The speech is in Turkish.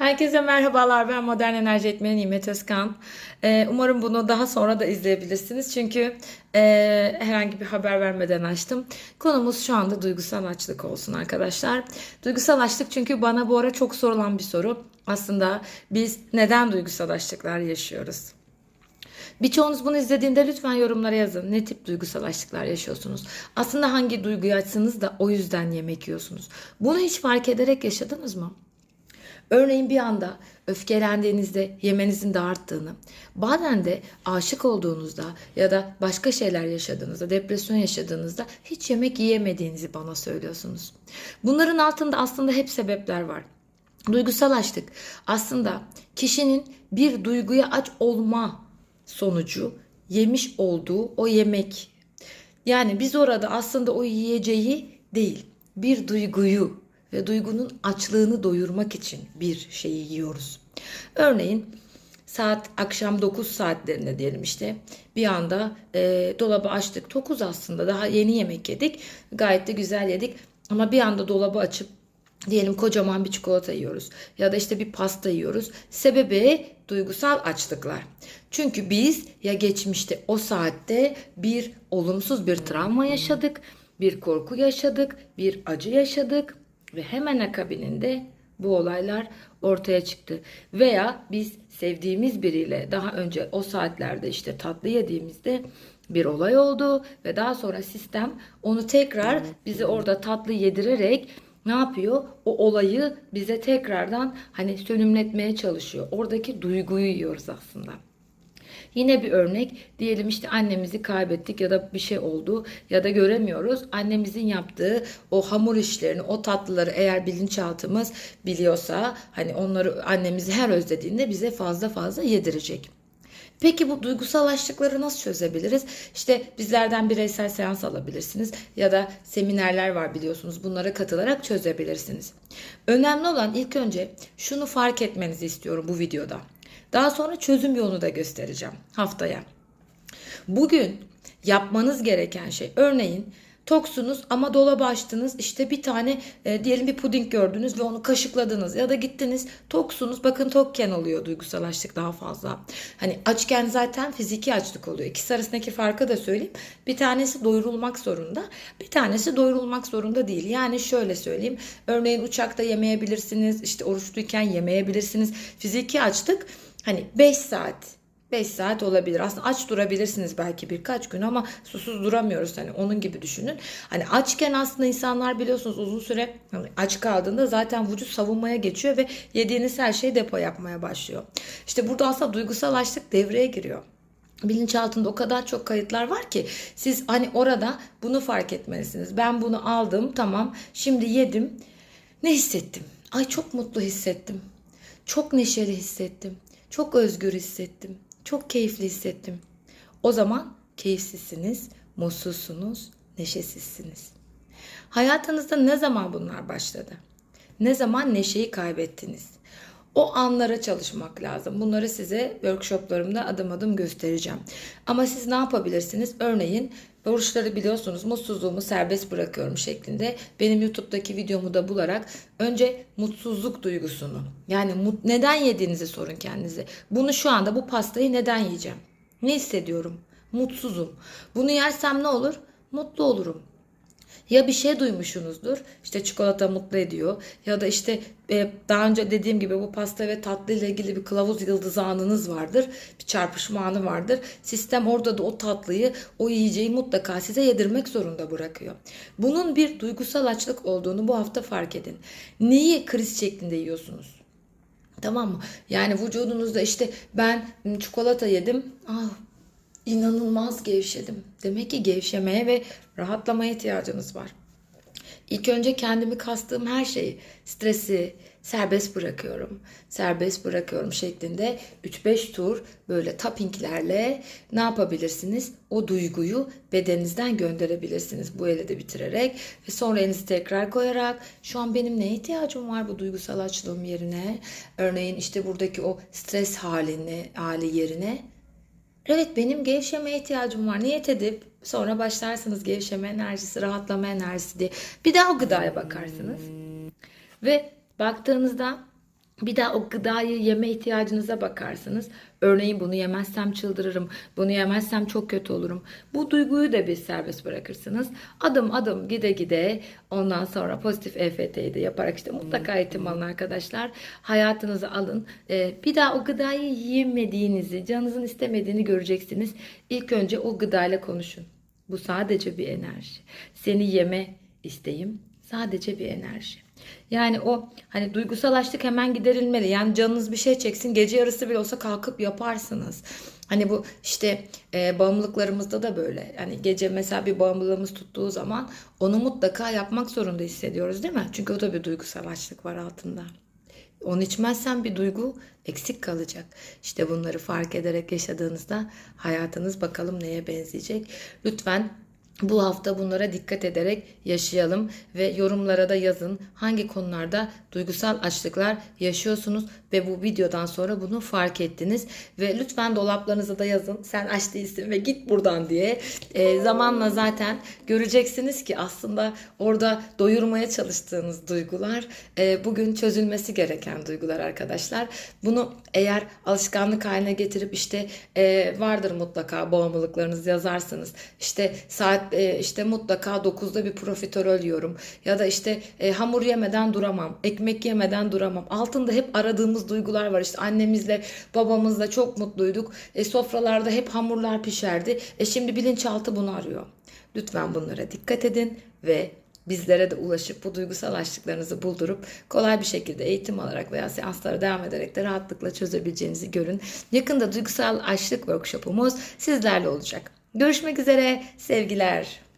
Herkese merhabalar. Ben modern enerji etmeni Nimet Özkan. Ee, umarım bunu daha sonra da izleyebilirsiniz. Çünkü e, herhangi bir haber vermeden açtım. Konumuz şu anda duygusal açlık olsun arkadaşlar. Duygusal açlık çünkü bana bu ara çok sorulan bir soru. Aslında biz neden duygusal açlıklar yaşıyoruz? Birçoğunuz bunu izlediğinde lütfen yorumlara yazın. Ne tip duygusal açlıklar yaşıyorsunuz? Aslında hangi duyguyu açsanız da o yüzden yemek yiyorsunuz. Bunu hiç fark ederek yaşadınız mı? Örneğin bir anda öfkelendiğinizde yemenizin de arttığını, bazen de aşık olduğunuzda ya da başka şeyler yaşadığınızda, depresyon yaşadığınızda hiç yemek yiyemediğinizi bana söylüyorsunuz. Bunların altında aslında hep sebepler var. Duygusal açlık aslında kişinin bir duyguya aç olma sonucu yemiş olduğu o yemek. Yani biz orada aslında o yiyeceği değil, bir duyguyu ve duygunun açlığını doyurmak için bir şeyi yiyoruz. Örneğin saat akşam 9 saatlerinde diyelim işte bir anda e, dolabı açtık. 9 aslında daha yeni yemek yedik. Gayet de güzel yedik. Ama bir anda dolabı açıp diyelim kocaman bir çikolata yiyoruz ya da işte bir pasta yiyoruz. Sebebi duygusal açlıklar. Çünkü biz ya geçmişte o saatte bir olumsuz bir travma yaşadık, bir korku yaşadık, bir acı yaşadık ve hemen akabininde bu olaylar ortaya çıktı. Veya biz sevdiğimiz biriyle daha önce o saatlerde işte tatlı yediğimizde bir olay oldu ve daha sonra sistem onu tekrar bize orada tatlı yedirerek ne yapıyor? O olayı bize tekrardan hani sönümletmeye çalışıyor. Oradaki duyguyu yiyoruz aslında. Yine bir örnek diyelim işte annemizi kaybettik ya da bir şey oldu ya da göremiyoruz. Annemizin yaptığı o hamur işlerini, o tatlıları eğer bilinçaltımız biliyorsa hani onları annemizi her özlediğinde bize fazla fazla yedirecek. Peki bu duygusal açlıkları nasıl çözebiliriz? İşte bizlerden bireysel seans alabilirsiniz ya da seminerler var biliyorsunuz. Bunlara katılarak çözebilirsiniz. Önemli olan ilk önce şunu fark etmenizi istiyorum bu videoda. Daha sonra çözüm yolunu da göstereceğim haftaya. Bugün yapmanız gereken şey örneğin toksunuz ama dolabı açtınız işte bir tane e, diyelim bir puding gördünüz ve onu kaşıkladınız ya da gittiniz toksunuz bakın tokken oluyor duygusal açlık daha fazla. Hani açken zaten fiziki açlık oluyor. İkisi arasındaki farkı da söyleyeyim. Bir tanesi doyurulmak zorunda bir tanesi doyurulmak zorunda değil. Yani şöyle söyleyeyim örneğin uçakta yemeyebilirsiniz işte oruçluyken yemeyebilirsiniz. Fiziki açlık hani 5 saat 5 saat olabilir. Aslında aç durabilirsiniz belki birkaç gün ama susuz duramıyoruz. Hani onun gibi düşünün. Hani açken aslında insanlar biliyorsunuz uzun süre hani aç kaldığında zaten vücut savunmaya geçiyor ve yediğiniz her şeyi depo yapmaya başlıyor. İşte burada aslında duygusal açlık devreye giriyor. Bilinçaltında o kadar çok kayıtlar var ki siz hani orada bunu fark etmelisiniz. Ben bunu aldım tamam şimdi yedim. Ne hissettim? Ay çok mutlu hissettim. Çok neşeli hissettim. Çok özgür hissettim. Çok keyifli hissettim. O zaman keyifsizsiniz, mutsuzsunuz, neşesizsiniz. Hayatınızda ne zaman bunlar başladı? Ne zaman neşeyi kaybettiniz? O anlara çalışmak lazım. Bunları size workshoplarımda adım adım göstereceğim. Ama siz ne yapabilirsiniz? Örneğin oruçları biliyorsunuz mutsuzluğumu serbest bırakıyorum şeklinde benim YouTube'daki videomu da bularak önce mutsuzluk duygusunu yani mut, neden yediğinizi sorun kendinize. Bunu şu anda bu pastayı neden yiyeceğim? Ne hissediyorum? Mutsuzum. Bunu yersem ne olur? Mutlu olurum. Ya bir şey duymuşsunuzdur. İşte çikolata mutlu ediyor. Ya da işte e, daha önce dediğim gibi bu pasta ve tatlı ile ilgili bir kılavuz yıldız anınız vardır. Bir çarpışma anı vardır. Sistem orada da o tatlıyı, o yiyeceği mutlaka size yedirmek zorunda bırakıyor. Bunun bir duygusal açlık olduğunu bu hafta fark edin. Neyi kriz şeklinde yiyorsunuz? Tamam mı? Yani vücudunuzda işte ben çikolata yedim. Ah inanılmaz gevşedim. Demek ki gevşemeye ve rahatlamaya ihtiyacınız var. İlk önce kendimi kastığım her şeyi, stresi serbest bırakıyorum. Serbest bırakıyorum şeklinde 3-5 tur böyle tappinglerle ne yapabilirsiniz? O duyguyu bedeninizden gönderebilirsiniz. Bu ele bitirerek ve sonra elinizi tekrar koyarak şu an benim neye ihtiyacım var bu duygusal açlığım yerine? Örneğin işte buradaki o stres halini, hali yerine Evet benim gevşemeye ihtiyacım var. Niyet edip sonra başlarsınız gevşeme enerjisi, rahatlama enerjisi diye. Bir daha o gıdaya bakarsınız. Ve baktığınızda Bir daha o gıdayı yeme ihtiyacınıza bakarsınız. Örneğin bunu yemezsem çıldırırım, bunu yemezsem çok kötü olurum. Bu duyguyu da bir serbest bırakırsınız. Adım adım gide gide ondan sonra pozitif EFT'yi de yaparak işte mutlaka eğitim alın arkadaşlar. Hayatınızı alın. Ee, bir daha o gıdayı yemediğinizi, canınızın istemediğini göreceksiniz. İlk önce o gıdayla konuşun. Bu sadece bir enerji. Seni yeme isteğim sadece bir enerji. Yani o hani duygusal açlık hemen giderilmeli. Yani canınız bir şey çeksin gece yarısı bile olsa kalkıp yaparsınız. Hani bu işte e, bağımlılıklarımızda da böyle. Yani gece mesela bir bağımlılığımız tuttuğu zaman onu mutlaka yapmak zorunda hissediyoruz değil mi? Çünkü o da bir duygusal açlık var altında. Onu içmezsen bir duygu eksik kalacak. İşte bunları fark ederek yaşadığınızda hayatınız bakalım neye benzeyecek. Lütfen bu hafta bunlara dikkat ederek yaşayalım ve yorumlara da yazın. Hangi konularda duygusal açlıklar yaşıyorsunuz ve bu videodan sonra bunu fark ettiniz? Ve lütfen dolaplarınıza da yazın. Sen aç değilsin ve git buradan diye. Ee, zamanla zaten göreceksiniz ki aslında orada doyurmaya çalıştığınız duygular e, bugün çözülmesi gereken duygular arkadaşlar. Bunu eğer alışkanlık haline getirip işte e, vardır mutlaka bağımlılıklarınız yazarsanız işte saat e, işte mutlaka 9'da bir profiterol yiyorum. Ya da işte e, hamur yemeden duramam ekmek yemeden duramam. Altında hep aradığımız duygular var. İşte annemizle babamızla çok mutluyduk. E, sofralarda hep hamurlar pişerdi. E şimdi bilinçaltı bunu arıyor. Lütfen bunlara dikkat edin ve bizlere de ulaşıp bu duygusal açlıklarınızı buldurup kolay bir şekilde eğitim alarak veya seanslara devam ederek de rahatlıkla çözebileceğinizi görün. Yakında duygusal açlık workshopumuz sizlerle olacak. Görüşmek üzere sevgiler.